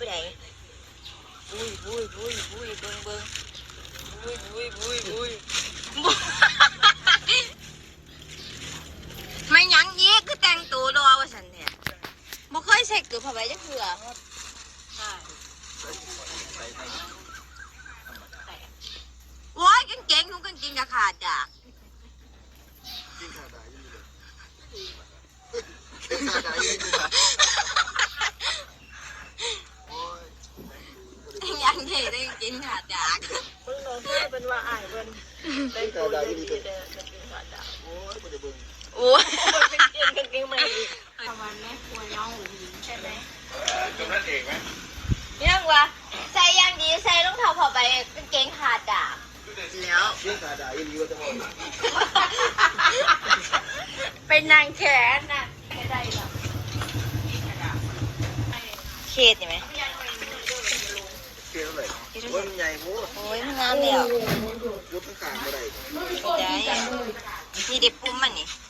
ไปไหนบุยบุยบุยบุยเบิ้งเบิ้งบุยบุยบุยบุยไม่ยั้งเยี้คืแต่งตัวรอว่าฉันเนี่ยบ่เคยเสกตัวผ้าใบจะเผื่อโอ้ยกางเกงหนูกางเกงจะขาดจ้ะ ยังเท่ได้กางเกงขาดอะเพิ่งน้องเพื่อเป็นว่าอายเพิ่นได้ตัวดีๆเด้อจะกินขาดดาวโอ้ยมันจะเบิ่งโอ้ยมันเป็นเกงกางเกงใหม่อีกประมาณแม่ครัวย่องใช่ไหมจำนั่นเองไหมยังวะใส่ยังดีใส่รองเท้าผ้าใบกางเกงขาดอะแล้วกินขาดายยังดีกว่าจะมองเป็นนางแขนน่ะไม่ได้หรอกเขตใช่ไหม เกี่ยวเลยโอ้ยมันใหญ่โว้โอ้ยมันงามแล้วยกข้างๆไม่ได้ได้นี่เด็บปุ่มมันนี่เ